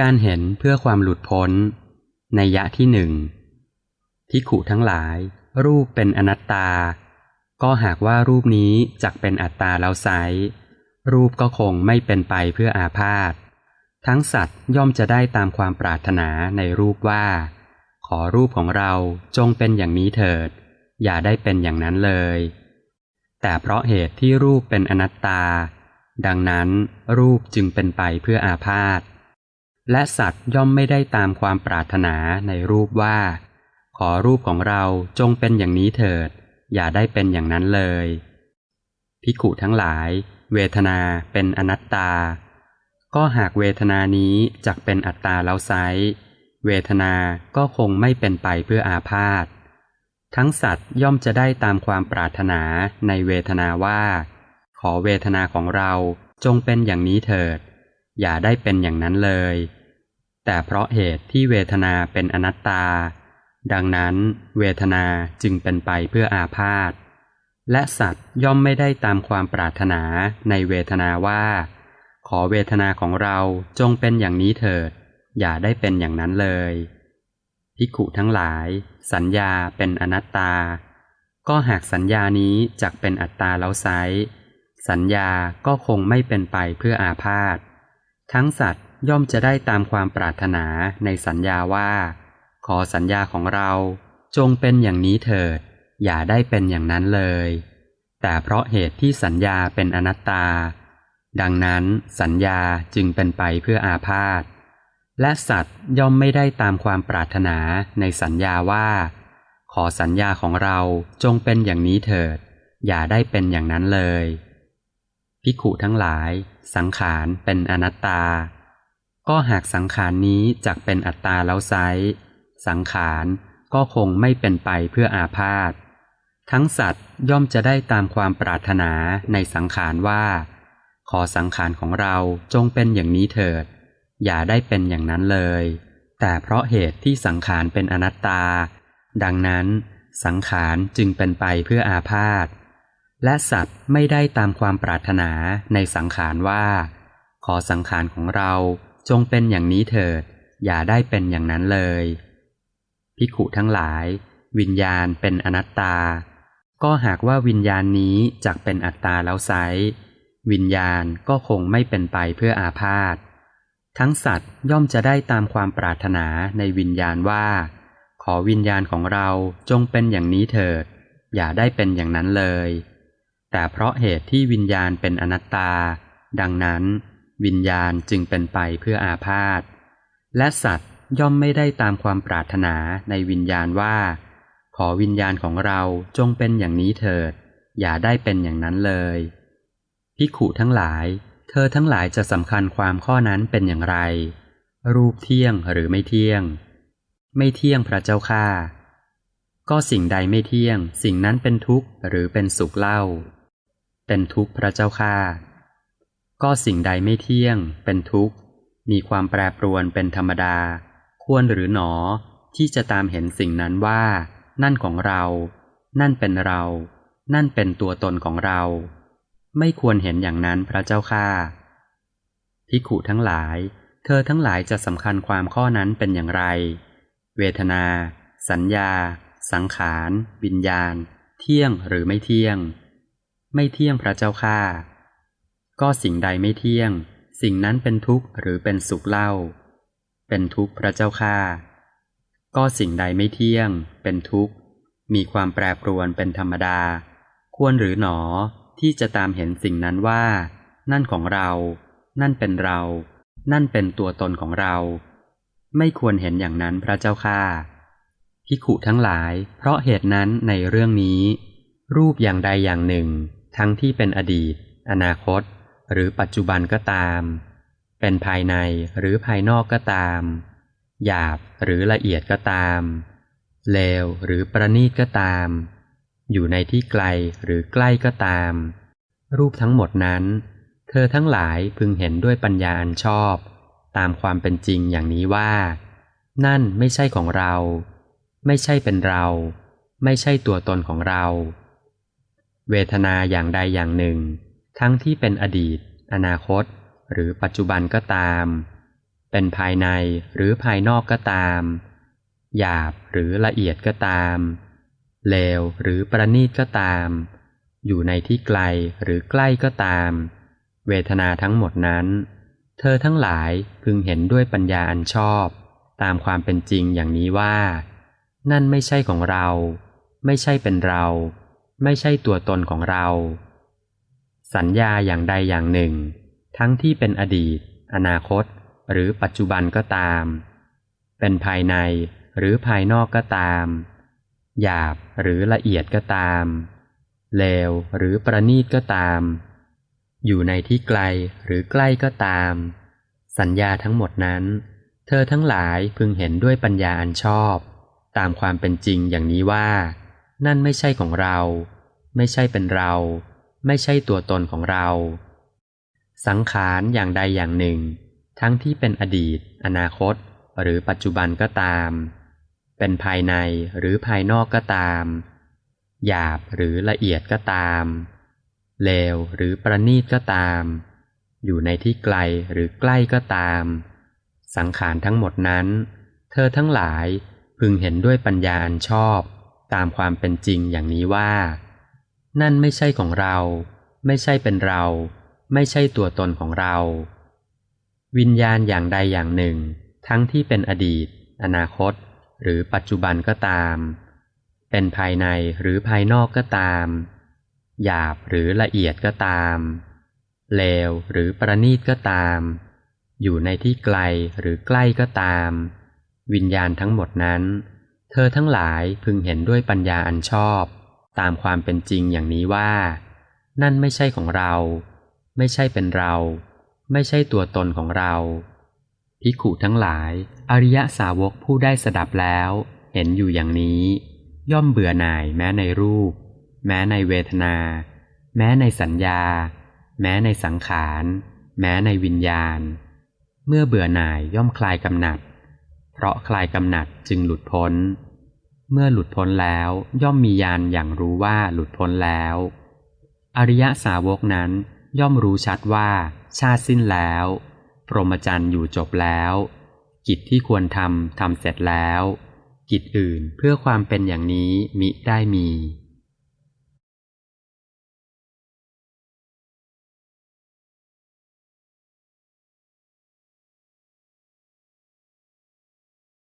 การเห็นเพื่อความหลุดพ้น ในยะที่หนึ่งพิขุทั้งหลาย รูปเป็นอนัตตา ก็หากว่ารูปนี้จักเป็นอัตตาแล้วไซรูปก็คงไม่เป็นไปเพื่ออาพาธทั้งสัตว์ย่อมจะได้ตามความปรารถนาในรูปว่า ขอรูปของเราจงเป็นอย่างนี้เถิด อย่าได้เป็นอย่างนั้นเลย แต่เพราะเหตุที่รูปเป็นอนัตตา ดังนั้นรูปจึงเป็นไปเพื่ออาพาธ และสัตว์ย่อมไม่ได้ตามความปรารถนาในรูปว่า ขอรูปของเราจงเป็นอย่างนี้เถิด อย่าได้เป็นอย่างนั้นเลย พิกุทั้งหลาย เวทนาเป็นอนัตตา ก็หากเวทนานี้จักเป็นอัตตาแล้วไซเวทนาก็คงไม่เป็นไปเพื่ออาพาธทั้งสัตว์ย่อมจะได้ตามความปรารถนาในเวทนาว่า ขอเวทนาของเราจงเป็นอย่างนี้เถิด อย่าได้เป็นอย่างนั้นเลย แต่เพราะเหตุที่เวทนาเป็นอนัตตา ดังนั้นเวทนาจึงเป็นไปเพื่ออาพาธและสัตว์ย่อมไม่ได้ตามความปรารถนาในเวทนาว่า ขอเวทนาของเราจงเป็นอย่างนี้เถิด อย่าได้เป็นอย่างนั้นเลยภิกขุทั้งหลาย สัญญาเป็นอนัตตา ก็หากสัญญานี้จักเป็นอัตตาแล้วไซสัญญาก็คงไม่เป็นไปเพื่ออาพาธ ทั้งสัตว์ย่อมจะได้ตามความปรารถนาในสัญญาว่า ขอสัญญาของเราจงเป็นอย่างนี้เถิด อย่าได้เป็นอย่างนั้นเลย แต่เพราะเหตุที่สัญญาเป็นอนัตตา ดังนั้นสัญญาจึงเป็นไปเพื่ออาพาธและสัตว์ย่อมไม่ได้ตามความปรารถนาในสัญญาว่า ขอสัญญาของเราจงเป็นอย่างนี้เถิด อย่าได้เป็นอย่างนั้นเลย พิขุทั้งหลาย สังขารเป็นอนัตตา ก็หากสังขารนี้จักเป็นอัตตาแล้วไซสังขารก็คงไม่เป็นไปเพื่ออาพาธทั้งสัตว์ย่อมจะได้ตามความปรารถนาในสังขารว่า ขอสังขารของเราจงเป็นอย่างนี้เถิด อย่าได้เป็นอย่างนั้นเลย แต่เพราะเหตุที่สังขารเป็นอนัตตา ดังนั้น สังขารจึงเป็นไปเพื่ออาพาธ และสัตว์ไม่ได้ตามความปรารถนาในสังขารว่า ขอสังขารของเราจงเป็นอย่างนี้เถิด อย่าได้เป็นอย่างนั้นเลย พิขุทั้งหลาย วิญญาณเป็นอนัตตา ก็หากว่าวิญญาณนี้จักเป็นอัตตาแล้วไซวิญญาณก็คงไม่เป็นไปเพื่ออาพาธทั้งสัตว์ย่อมจะได้ตามความปรารถนาในวิญญาณว่า ขอวิญญาณของเราจงเป็นอย่างนี้เถิด อย่าได้เป็นอย่างนั้นเลย แต่เพราะเหตุที่วิญญาณเป็นอนัตตา ดังนั้น วิญญาณจึงเป็นไปเพื่ออาพาธและสัตว์ย่อมไม่ได้ตามความปรารถนาในวิญญาณว่า ขอวิญญาณของเราจงเป็นอย่างนี้เถิด อย่าได้เป็นอย่างนั้นเลยพิขุทั้งหลาย เธอทั้งหลายจะสำคัญความข้อนั้นเป็นอย่างไร รูปเที่ยงหรือไม่เที่ยง ไม่เที่ยงพระเจ้าข้าก็สิ่งใดไม่เที่ยง สิ่งนั้นเป็นทุกข์หรือเป็นสุขเล่า เป็นทุกข์พระเจ้าข้าก็สิ่งใดไม่เที่ยง เป็นทุกข์ มีความแปรปรวนเป็นธรรมดา ควรหรือหนอ ที่จะตามเห็นสิ่งนั้นว่า นั่นของเรา นั่นเป็นเรา นั่นเป็นตัวตนของเรา ไม่ควรเห็นอย่างนั้นพระเจ้าข้าพิขุทั้งหลาย เธอทั้งหลายจะสำคัญความข้อนั้นเป็นอย่างไร เวทนา สัญญา สังขาร วิญญาณ เที่ยงหรือไม่เที่ยง ไม่เที่ยงพระเจ้าข้าก็สิ่งใดไม่เที่ยง สิ่งนั้นเป็นทุกข์หรือเป็นสุขเล่า เป็นทุกข์พระเจ้าข้าก็สิ่งใดไม่เที่ยง เป็นทุกข์ มีความแปรปรวนเป็นธรรมดา ควรหรือหนอที่จะตามเห็นสิ่งนั้นว่า นั่นของเรา นั่นเป็นเรา นั่นเป็นตัวตนของเรา ไม่ควรเห็นอย่างนั้นพระเจ้าข้าพิขุทั้งหลาย เพราะเหตุนั้นในเรื่องนี้ รูปอย่างใดอย่างหนึ่ง ทั้งที่เป็นอดีต อนาคต หรือปัจจุบันก็ตาม เป็นภายในหรือภายนอกก็ตาม หยาบหรือละเอียดก็ตาม เลวหรือประณีตก็ตาม อยู่ในที่ไกลหรือใกล้ก็ตาม รูปทั้งหมดนั้น เธอทั้งหลายพึงเห็นด้วยปัญญาอันชอบ ตามความเป็นจริงอย่างนี้ว่า นั่นไม่ใช่ของเรา ไม่ใช่เป็นเรา ไม่ใช่ตัวตนของเรา เวทนาอย่างใดอย่างหนึ่ง ทั้งที่เป็นอดีต อนาคต หรือปัจจุบันก็ตาม เป็นภายในหรือภายนอกก็ตาม หยาบหรือละเอียดก็ตาม เลวหรือประณีตก็ตาม อยู่ในที่ไกลหรือใกล้ก็ตาม เวทนาทั้งหมดนั้น เธอทั้งหลายพึงเห็นด้วยปัญญาอันชอบ ตามความเป็นจริงอย่างนี้ว่า นั่นไม่ใช่ของเรา ไม่ใช่เป็นเรา ไม่ใช่ตัวตนของเรา สัญญาอย่างใดอย่างหนึ่ง ทั้งที่เป็นอดีต อนาคต หรือปัจจุบันก็ตาม เป็นภายในหรือภายนอกก็ตาม หยาบหรือละเอียดก็ตาม เลวหรือประณีตก็ตาม อยู่ในที่ไกลหรือใกล้ก็ตาม สัญญาทั้งหมดนั้น เธอทั้งหลายพึงเห็นด้วยปัญญาอันชอบ ตามความเป็นจริงอย่างนี้ว่า นั่นไม่ใช่ของเรา ไม่ใช่เป็นเรา ไม่ใช่ตัวตนของเรา สังขารอย่างใดอย่างหนึ่ง ทั้งที่เป็นอดีต อนาคต หรือปัจจุบันก็ตาม เป็นภายในหรือภายนอกก็ตาม หยาบหรือละเอียดก็ตาม เลวหรือประณีตก็ตาม อยู่ในที่ไกลหรือใกล้ก็ตาม สังขารทั้งหมดนั้น เธอทั้งหลายพึงเห็นด้วยปัญญาอันชอบ ตามความเป็นจริงอย่างนี้ว่า นั่นไม่ใช่ของเรา ไม่ใช่เป็นเรา ไม่ใช่ตัวตนของเรา วิญญาณอย่างใดอย่างหนึ่ง ทั้งที่เป็นอดีต อนาคต หรือปัจจุบันก็ตาม เป็นภายในหรือภายนอกก็ตาม หยาบหรือละเอียดก็ตามเลวหรือประณีตก็ตาม อยู่ในที่ไกลหรือใกล้ก็ตาม วิญญาณทั้งหมดนั้น เธอทั้งหลายพึงเห็นด้วยปัญญาอันชอบ ตามความเป็นจริงอย่างนี้ว่า นั่นไม่ใช่ของเรา ไม่ใช่เป็นเรา ไม่ใช่ตัวตนของเราภิกขุทั้งหลาย อริยสาวกผู้ได้สดับแล้ว เห็นอยู่อย่างนี้ ย่อมเบื่อหน่ายแม้ในรูป แม้ในเวทนา แม้ในสัญญา แม้ในสังขาร แม้ในวิญญาณ เมื่อเบื่อหน่ายย่อมคลายกำหนัด เพราะคลายกำหนัดจึงหลุดพ้น เมื่อหลุดพ้นแล้วย่อมมีญาณอย่างรู้ว่าหลุดพ้นแล้ว อริยสาวกนั้นย่อมรู้ชัดว่าชาติสิ้นแล้ว พรหมจรรย์อยู่จบแล้ว กิจที่ควรทำทำเสร็จแล้ว กิจอื่นเพื่อความเป็นอย่างนี้มิได้มี